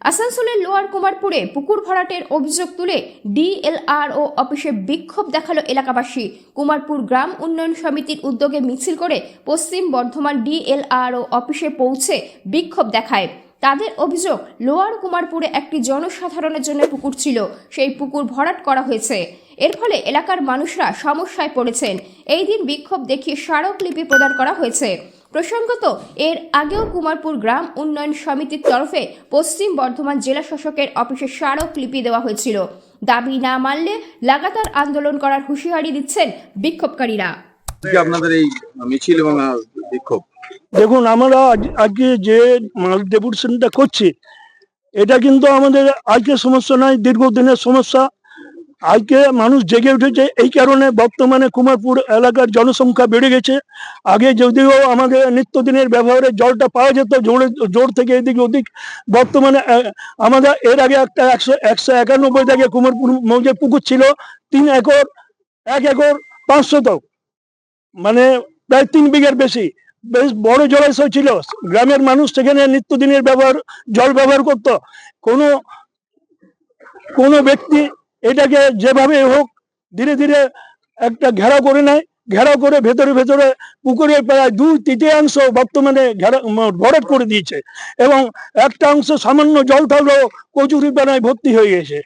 আসানসোলের লোয়ার কুমারপুরে পুকুর ভরাটের অভিযোগ তুলে ডিএলআরও অফিসে বিক্ষোভ দেখাল এলাকাবাসী। কুমারপুর গ্রাম উন্নয়ন সমিতির উদ্যোগে মিছিল করে পশ্চিম বর্ধমান ডিএলআরও অফিসে পৌঁছে বিক্ষোভ দেখায়। তাদের অভিযোগ, লোয়ার কুমারপুরে একটি জনসাধারণের জন্য পুকুর ছিল, সেই পুকুর ভরাট করা হয়েছে। এর ফলে এলাকার মানুষরা সমস্যায় পড়েছেন। এই দিন বিক্ষোভ দেখিয়ে স্মারকলিপি প্রদান করা হয়েছে। প্রসঙ্গত এর আগেও কুমারপুর গ্রাম উন্নয়ন সমিতির তরফে পশ্চিম বর্ধমান জেলা শাসকের অফিসে স্মারকলিপি দেওয়া হয়েছিল। দাবি না মানলে লাগাতার আন্দোলন করার হুঁশিয়ারি দিচ্ছেন বিক্ষোভকারীরা। আপনাদের এই মিছিল এবং বিক্ষোভ? দেখুন আমরা আজকে যে মাল ডেপুটেশনটা করছি এটা কিন্তু আমাদের আজকে সমস্যা নয় দীর্ঘদিনের সমস্যা। আজকে মানুষ জেগে উঠেছে। এই কারণে বর্তমানে কুমারপুর এলাকার জনসংখ্যা বেড়ে গেছে। আগে যদিও আমাদের নিত্যদিনের ব্যবহারে জলটা পাওয়া যেত, জোরে, জোর থেকে এদিকে ওদিক। বর্তমানে আমাদের এর আগে একটা একশো একশো একানব্বই থেকে কুমারপুর মৌজে পুকুর ছিল, তিন একর, এক একর পাঁচশো তো মানে প্রায় তিন বিঘার বেশি। বেশ বড় জলাশয় ছিল। গ্রামের মানুষ সেখানে নিত্যদিনের ব্যবহার, জল ব্যবহার করত। কোনো কোনো ব্যক্তি এটাকে যেভাবে হোক ধীরে ধীরে একটা ঘেরাও করে নেয় ঘেরাও করে ভেতরে ভেতরে পুকুরে প্রায় দুই তৃতীয়াংশ বর্তমানে ঘেরা ম- করে দিয়েছে এবং একটা অংশ সামান্য জল থাকলেও কচুরি পানায় ভর্তি হয়ে গেছে।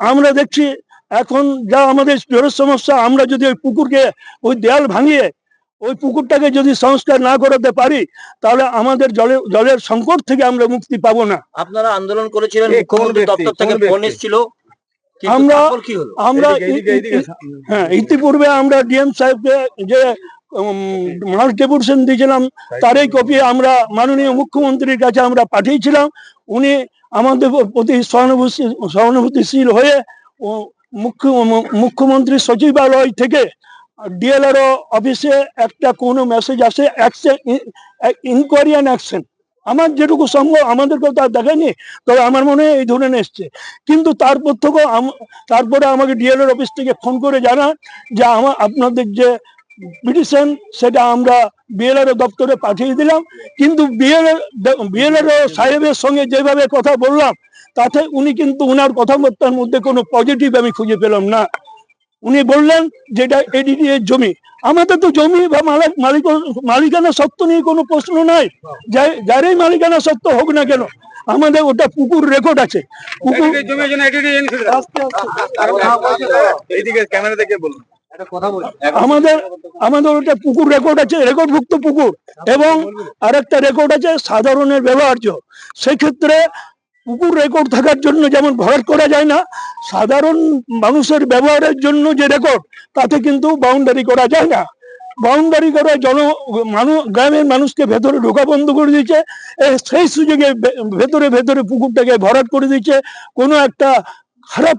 আমরা দেখছি এখন যা আমাদের জলের সমস্যা আমরা যদি ওই পুকুরকে ওই দেয়াল ভাঙিয়ে ওই পুকুরটাকে যদি সংস্কার না করাতে পারি তাহলে আমাদের জলের জলের সংকট থেকে আমরা মুক্তি পাবো না। আপনারা আন্দোলন করেছিলেন মুখ্যমন্ত্রী দপ্তর থেকে ফোন এসেছিল? আমরা- হ্যাঁ ইতিপূর্বে আমরা ডিএম সাহেবকে যে মাস ডেপুটেশন দিয়েছিলাম তারই কপি আমরা মাননীয় মুখ্যমন্ত্রীর কাছে আমরা পাঠিয়েছিলাম। উনি আমাদের প্রতি সহানুভূতি সহানুভূতিশীল হয়ে ও মুখ্য মুখ্যমন্ত্রী সচিবালয় থেকে ডিএলআরও অফিসে একটা কোনো মেসেজ আসে অ্যাকশন ইনকোয়ারি অ্যান্ড অ্যাকশন আমার যেটুকু সম্ভব আমাদের কথা দেখায়নি তবে আমার মনে হয় এই ধরনের এসছে। কিন্তু তারপর থেকেও তারপরে আমাকে ডিএলআর অফিস থেকে ফোন করে জানা যে আমার আপনাদের যে পিটিশন, সেটা আমরা বিএলআর দপ্তরে পাঠিয়ে দিলাম। কিন্তু বিএলআর বিএলআর সাহেবের সঙ্গে যেভাবে কথা বললাম, তাতে উনি কিন্তু উনার কথাবার্তার মধ্যে কোনো পজিটিভ আমি খুঁজে পেলাম না। উনি বললেন যেটা এডিডি এর জমি আমাদের তো জমি বা মালিক মালিক- মালিকানা সত্ত্ব নিয়ে কোনো প্রশ্ন নাই। যারই মালিকানা সত্ত্ব হোক না কেন আমাদের ওটা পুকুর রেকর্ড আছে। পুকুর আমাদের আমাদের ওটা পুকুর রেকর্ড আছে রেকর্ডভুক্ত পুকুর। এবং আরেকটা রেকর্ড আছে সাধারণের ব্যবহার্য। সেক্ষেত্রে পুকুর রেকর্ড থাকার জন্য যেমন ভরাট করা যায় না সাধারণ মানুষের ব্যবহারের জন্য যে রেকর্ড তাতে কিন্তু বাউন্ডারি করা যায় না। বাউন্ডারি করা জন মানুষ গ্রামের মানুষকে ভেতরে ঢোকা বন্ধ করে দিচ্ছে এ সেই সুযোগে ভেতরে ভেতরে পুকুরটাকে ভরাট করে দিচ্ছে কোনো একটা খারাপ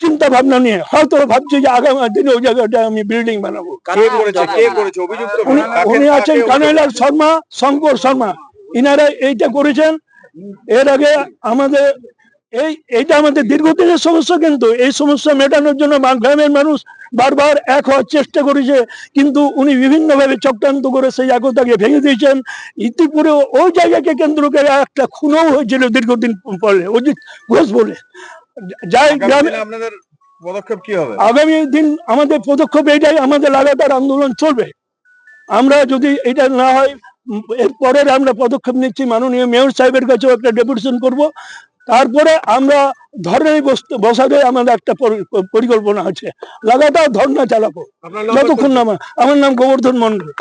চিন্তা ভাবনা নিয়ে হয়তো ভাবছে যে আগামী দিনে ওই জায়গাটা আমি বিল্ডিং বানাবো। কে করেছে? কে করেছে? অভিযুক্ত উনি উনি আছেন কানাইলাল শর্মা শঙ্কর শর্মা। ইনারা এইটা করেছেন এর আগে আমাদের এই এইটা আমাদের দীর্ঘদিনের সমস্যা কিন্তু এই সমস্যা মেটানোর জন্য গ্রামের মানুষ বারবার এক হওয়ার চেষ্টা করেছে কিন্তু উনি বিভিন্নভাবে চক্রান্ত করে সেই একতাকে ভেঙে দিয়েছেন। ইতিপুরে ওই জায়গাকে কেন্দ্র করে একটা খুনও হয়েছিল দীর্ঘদিন পরে অজিত ঘোষ বলে। যাই গ্রামে আপনাদের পদক্ষেপ কি হবে? আগামী দিন আমাদের পদক্ষেপ এটাই আমাদের লাগাতার আন্দোলন চলবে। আমরা যদি এটা না হয় উম, এর পরের আমরা পদক্ষেপ নিচ্ছি মাননীয় মেয়র সাহেবের কাছেও একটা ডেপুটেশন করব। তারপরে আমরা ধর্নায় বসাবে বসাতে আমাদের একটা পরি- পরিকল্পনা আছে। লাগাতার ধর্না চালাবো। যতক্ষণ না আমার- নাম গোবর্ধন মন্ডল